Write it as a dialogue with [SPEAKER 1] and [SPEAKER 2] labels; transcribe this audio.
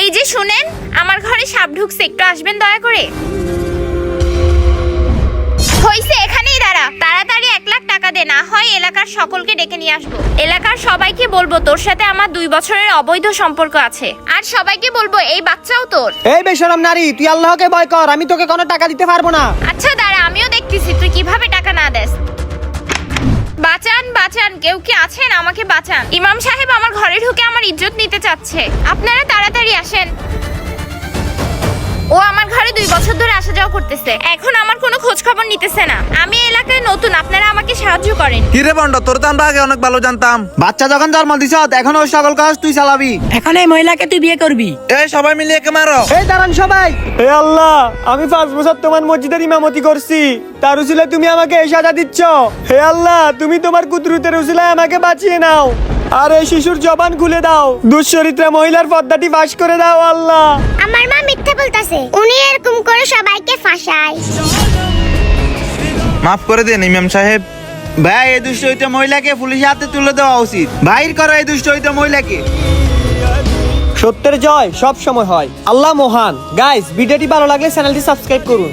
[SPEAKER 1] এই যে শুনেন আমার ঘরে সাপ ঢুকছে একটু আসবেন দয়া করে? হইছে এখানেই দাঁড়া। তাড়াতাড়ি এক লাখ টাকা দে না হয় এলাকার সকলকে ডেকে নিয়ে আসব। এলাকার সবাইকে বলব তোর সাথে আমার দুই বছরের অবৈধ সম্পর্ক আছে। আর সবাইকে বলব এই বাচ্চাও তোর।
[SPEAKER 2] এই বেশরম নারী তুই আল্লাহকে ভয় কর আমি তোকে কোনো টাকা দিতে পারব না।
[SPEAKER 1] আচ্ছা দাঁড়া আমিও দেখতেছি তুই কীভাবে বাঁচান, কেউ কি আছেন? আমাকে বাঁচান। ইমাম সাহেব আমার ঘরে ঢুকে আমার ইজ্জত নিতে চাচ্ছে। আপনারা তাড়াতাড়ি আসেন। ও আমার ঘরে দুই বছর ধরে আসা যাওয়া করতেছে। এখন আমার কোনো খোঁজ খবর নিতেছে না। নতুন আপনারা আমাকে সাহায্য করেন।
[SPEAKER 3] কিরে বন্ড তোর তো আমরা আগে অনেক ভালো জানতাম।
[SPEAKER 2] বাচ্চা যখন জন্ম দিছ এখন ওই সকল কাজ তুই চালাবি।
[SPEAKER 4] এখন এই মহিলাকে তুই বিয়ে করবি।
[SPEAKER 3] এই সবাই মিলে একে মারো।
[SPEAKER 2] এই দাঁড়ান সবাই। হে আল্লাহ আমি পাঁচ বছর তোমার মসজিদের ইমামতি করছি। তার উসিলে তুমি আমাকে এই সাজা দিচ্ছ। হে আল্লাহ তুমি তোমার কুদরতের উসিলায় আমাকে বাঁচিয়ে নাও। আর এই শিশুর জবান খুলে দাও। দুশ্চরিত্রা মহিলার পর্দাটি ফাঁস করে দাও আল্লাহ।
[SPEAKER 5] আমার মা মিথ্যা বলতাছে। উনি এরকম করে
[SPEAKER 3] মাফ করে দেন ইমাম সাহেব।
[SPEAKER 2] ভাই এই দুষ্ট হইতে মহিলাকে পুলিশের হাতে তুলে দেওয়া উচিত। বাইর করো এই দুষ্ট হইতে মহিলাকে। সত্যের জয় সব সময় হয়। আল্লাহ মহান। গাইস ভিডিওটি ভালো লাগলে চ্যানেলটি সাবস্ক্রাইব করুন।